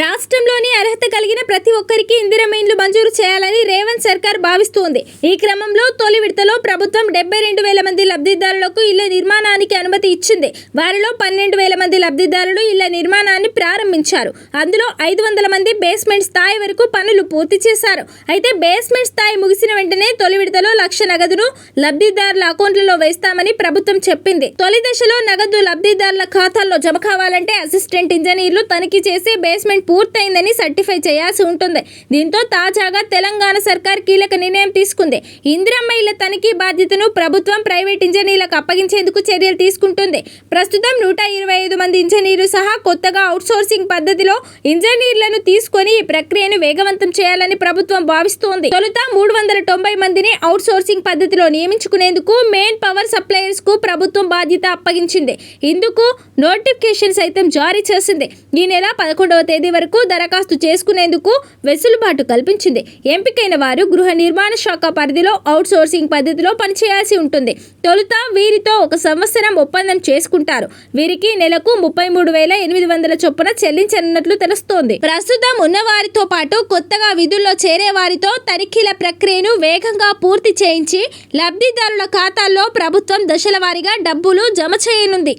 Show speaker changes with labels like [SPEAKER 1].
[SPEAKER 1] రాష్ట్రంలోని అర్హత కలిగిన ప్రతి ఒక్కరికి ఇందిరమ్మ ఇండ్లు మంజూరు చేయాలని రేవంత్ సర్కార్ భావిస్తోంది. ఈ క్రమంలో తొలి విడతలో ప్రభుత్వం డెబ్బై రెండు వేల మంది లబ్ధిదారులకు ఇళ్ళ నిర్మాణానికి అనుమతి ఇచ్చింది. వారిలో పన్నెండు వేల మంది లబ్ధిదారులు ఇళ్ళ నిర్మాణాన్ని ప్రారంభించారు. అందులో ఐదు వందల మంది బేస్మెంట్ స్థాయి వరకు పనులు పూర్తి చేశారు. అయితే బేస్మెంట్ స్థాయి ముగిసిన వెంటనే తొలి విడతలో లక్ష నగదును లబ్ధిదారుల అకౌంట్లలో వేస్తామని ప్రభుత్వం చెప్పింది. తొలి దశలో నగదు లబ్ధిదారుల ఖాతాల్లో జమ కావాలంటే అసిస్టెంట్ ఇంజనీర్లు తనిఖీ చేసి బేస్మెంట్ పూర్తయిందని సర్టిఫై చేయాల్సి ఉంటుంది. దీంతో తాజాగా తెలంగాణ సర్కార్ కీలక నిర్ణయం తీసుకుంది. ఇందిరమ్మ ఇళ్ళ తనిఖీ బాధ్యతను ప్రభుత్వం ప్రైవేట్ ఇంజనీర్లకు అప్పగించేందుకు చర్యలు తీసుకుంటుంది. ప్రస్తుతం నూట ఇరవై ఐదు మంది ఇంజనీర్లు సహా కొత్తగా అవుట్సోర్సింగ్ పద్ధతిలో ఇంజనీర్లను తీసుకొని ఈ ప్రక్రియను వేగవంతం చేయాలని ప్రభుత్వం భావిస్తోంది. తొలుత మూడు వందల తొంభై మందిని అవుట్సోర్సింగ్ పద్ధతిలో నియమించుకునేందుకు మెయిన్ పవర్ సప్లయర్స్ ప్రభుత్వం బాధ్యత అప్పగించింది. ఇందుకు నోటిఫికేషన్ సైతం జారీ చేసింది. ఈ నెల పదకొండవ తేదీ వరకు దరఖాస్తు చేసుకునేందుకు వెసులుబాటు కల్పించింది. ఎంపికైన వారు గృహ నిర్మాణ శాఖ పరిధిలో అవుట్ సోర్సింగ్ పద్ధతిలో పనిచేయాల్సి ఉంటుంది. తొలుత వీరితో ఒక సంవత్సరం ఒప్పందం చేసుకుంటారు. వీరికి నెలకు ముప్పై మూడు వేల ఎనిమిది వందల చొప్పున చెల్లించనున్నట్లు తెలుస్తోంది. ప్రస్తుతం ఉన్న వారితో పాటు కొత్తగా విధుల్లో చేరే వారితో తనిఖీల ప్రక్రియను వేగంగా పూర్తి చేయించి లబ్ధిదారుల ఖాతాల్లో ప్రభుత్వం దశల వారీగా డబ్బులు జమ చేయనుంది.